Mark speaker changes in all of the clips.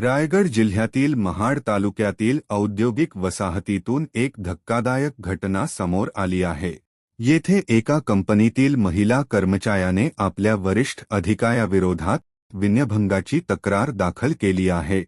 Speaker 1: रायगड जिल्ह्यातील महाड तालुक्यातील औद्योगिक वसाहतीतून एक धक्कादायक घटना समोर आली आहे. येथे एका कंपनीतील महिला कर्मचाऱ्याने आपल्या वरिष्ठ अधिकाऱ्याविरोधात विन्यभंगाची तक्रार दाखल केली आहे.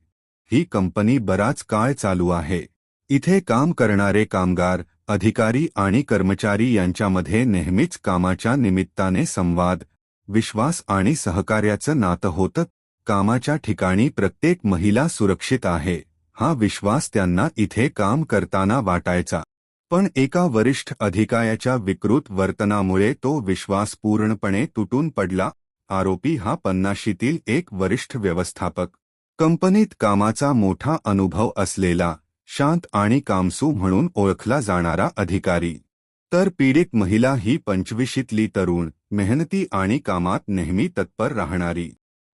Speaker 1: ही कंपनी बराच काळ चालू आहे. इथे काम करणारे कामगार अधिकारी आणि कर्मचारी यांच्यामध्ये नेहमीच कामाच्या निमित्ताने संवाद विश्वास आणि सहकार्याचं नातं होतं. कामाच्या ठिकाणी प्रत्येक महिला सुरक्षित आहे हा विश्वास त्यांना इथे काम करताना वाटायचा. पण एका वरिष्ठ अधिकाऱ्याच्या विकृत वर्तनामुळे तो विश्वास पूर्णपणे तुटून पडला आरोपी हा पन्नाशीतील एक वरिष्ठ व्यवस्थापक. कंपनीत कामाचा मोठा अनुभव असलेला शांत आणि कामसू म्हणून ओळखला जाणारा अधिकारी. तर पीडित महिला ही पंचवीशीतली तरुण मेहनती आणि कामात नेहमी तत्पर राहणारी.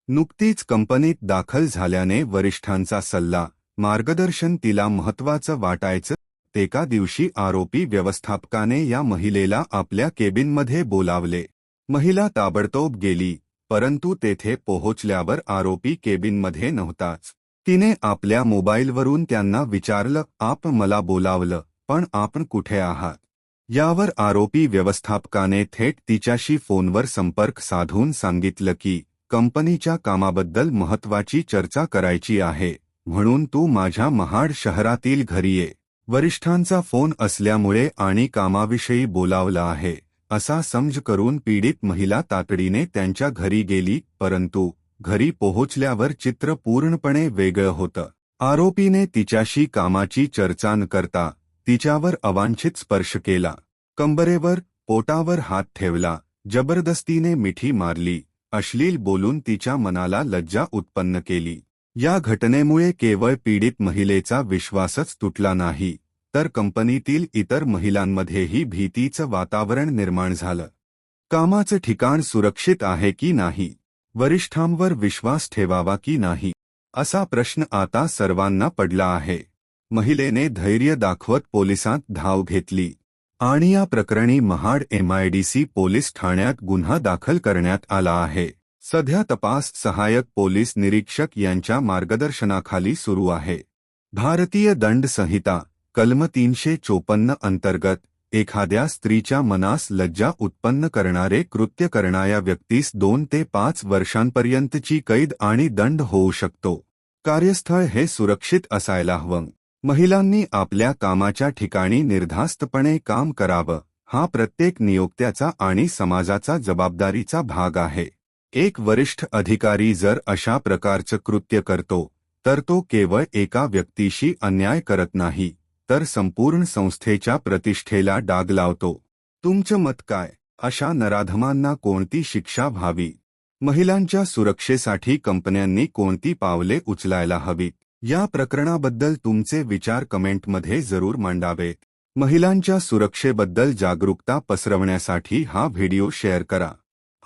Speaker 1: नुकतीच कंपनीत दाखल झाल्याने वरिष्ठांचा सल्ला मार्गदर्शन तिला महत्वाचं वाटायचं एका दिवशी आरोपी व्यवस्थापकाने या महिलेला आपल्या केबिनमध्ये बोलावले. महिला ताबडतोब गेली परंतु तेथे पोहोचल्यावर आरोपी केबिनमध्ये नव्हताच. तिने आपल्या मोबाईलवरून त्यांना विचारलं आप मला बोलावलं पण आपण कुठे आहात? यावर आरोपी व्यवस्थापकाने थेट तिच्याशी फोनवर संपर्क साधून सांगितलं की कंपनीच्या कामाबद्दल महत्वाची चर्चा करायची आहे म्हणून तू माझ्या महाड शहरातील घरी ये. वरिष्ठांचा फोन असल्यामुळे आणि कामाविषयी बोलावला आहे असा समज करून पीडित महिला तातडीने त्यांच्या घरी गेली परंतु घरी पोहोचल्यावर चित्र पूर्णपणे वेगळं होतं. आरोपीने तिच्याशी कामाची चर्चा न करता तिच्यावर अवांछित स्पर्श केला. कंबरेवर पोटावर हात ठेवला जबरदस्तीने मिठी मारली. अश्लील बोलून तिच्या मनाला लज्जा उत्पन्न केली. या घटनेमुळे केवळ पीडित महिलेचा विश्वासच तुटला नाही तर कंपनीतील इतर महिलांमध्येही भीतीचं वातावरण निर्माण झालं. कामाचं ठिकाण सुरक्षित आहे की नाही? वरिष्ठांवर विश्वास ठेवावा की नाही? असा प्रश्न आता सर्वांना पडला आहे. महिलेने धैर्य दाखवत पोलिसांत धाव घेतली. आणि या प्रकरणी महाड एमआयडीसी पोलीस ठाण्यात गुन्हा दाखल करण्यात आला आहे. सध्या तपास सहायक पोलीस निरीक्षक यांच्या मार्गदर्शनाखाली सुरू आहे. भारतीय दंड संहिता कलम तीनशे चोपन्न अंतर्गत एखाद्या स्त्रीच्या मनास लज्जा उत्पन्न करणारे कृत्य करणाऱ्या व्यक्तीस दोन ते पाच वर्षांपर्यंतची कैद आणि दंड होऊ शकतो. कार्यस्थळ हे सुरक्षित असायला हवं. महिलांनी आपल्या कामाच्या ठिकाणी निर्धास्तपणे काम करावं हा प्रत्येक नियोक्त्याचा आणि समाजाचा जबाबदारीचा भाग आहे. एक वरिष्ठ अधिकारी जर अशा प्रकारचं कृत्य करतो तर तो केवळ एका व्यक्तीशी अन्याय करत नाही तर संपूर्ण संस्थेच्या प्रतिष्ठेला डाग लावतो. तुमचं मत काय? अशा नराधमांना कोणती शिक्षा व्हावी? महिलांच्या सुरक्षेसाठी कंपन्यांनी कोणती पावले उचलायला हवीत? या प्रकरणाबद्दल तुमचे विचार कमेंटमध्ये जरूर मांडावेत महिलांच्या सुरक्षेबद्दल जागरूकता पसरवण्यासाठी हा व्हिडिओ शेअर करा.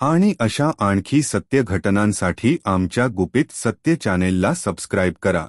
Speaker 1: आणि अशा आणखी सत्य घटनांसाठी आमच्या गुपित सत्य चॅनेलला सबस्क्राईब करा.